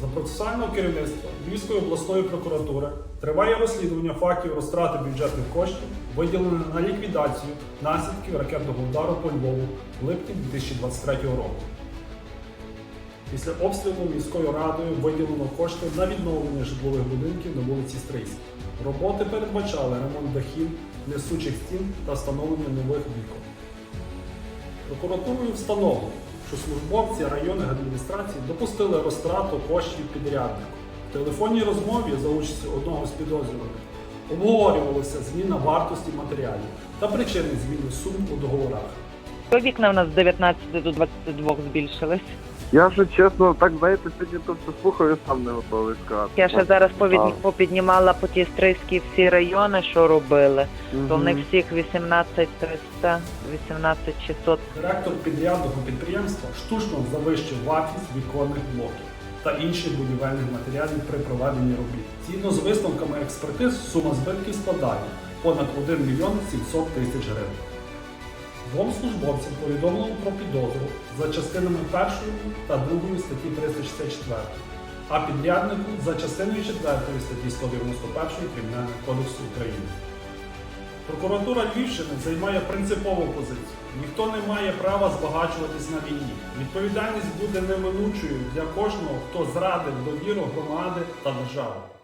За процесуального керівництва Львівської обласної прокуратури триває розслідування фактів розтрати бюджетних коштів, виділених на ліквідацію наслідків ракетного удару по Львову в липні 2023 року. Після обстрілу міською радою виділено кошти на відновлення житлових будинків на вулиці Стрийській. Роботи передбачали ремонт дахів, несучих стін та встановлення нових вікон. Прокуратурою встановлено, що службовці районних адміністрацій допустили розтрату коштів підряднику. В телефонній розмові за участю одного з підозрюваних обговорювалася зміна вартості матеріалів та причини зміни сум у договорах. Вікна в нас з 19 до 22 збільшились. Я вже чесно, так знаєте, сьогодні тут все слухаю, сам не готовий сказати. Я ще зараз повід... Попіднімала по ті стрийські всі райони, що робили. То в них всіх 18 300, 18 600. Директор підрядного підприємства штучно завищив вартість віконних блоків та інших будівельних матеріалів при проведенні робіт. Згідно з висновками експертиз, сума збитків складає понад 1 мільйон 700 тисяч гривень. Двом службовцям повідомлено про підозру за частинами 1 та 2 статті 364, а підряднику за частиною 4 статті 191 Кримінального кодексу України. Прокуратура Львівщини займає принципову позицію. Ніхто не має права збагачуватись на війні. Відповідальність буде неминучою для кожного, хто зрадив довіру громади та держави.